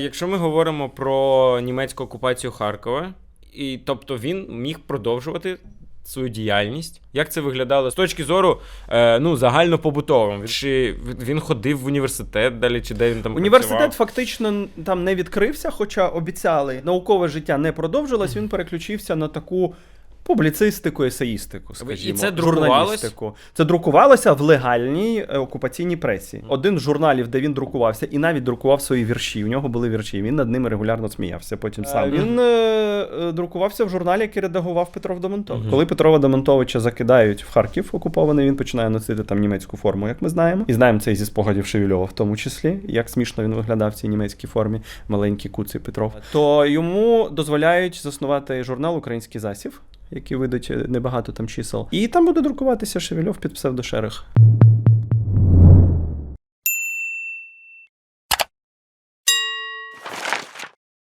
Якщо ми говоримо про німецьку окупацію Харкова, і тобто він міг продовжувати свою діяльність. Як це виглядало з точки зору е, ну, загальнопобутовим? Чи він ходив в університет далі, чи де він там Університет працював? фактично там не відкрився, хоча обіцяли, наукове життя не продовжилось. Він переключився на таку. Публіцистику, есеїстику, скажімо, це друкувалось? журналістику. Це друкувалося в легальній е, окупаційній пресі. Один з журналів, де він друкувався, і навіть друкував свої вірші. У нього були вірші. Він над ними регулярно сміявся. Потім сам він е, е, друкувався в журналі, який редагував Петров Домонтов. Мгм. Коли Петрова Домонтовича закидають в Харків окупований, він починає носити там німецьку форму, як ми знаємо. І знаємо це зі спогадів Шевельова, в тому числі, як смішно він виглядав в цій німецькій формі, маленький куций Петров. То йому дозволяють заснувати журнал Український засів, який видать е, небагато там чисел. І там буде друкуватися Шевельов під псевдошерех.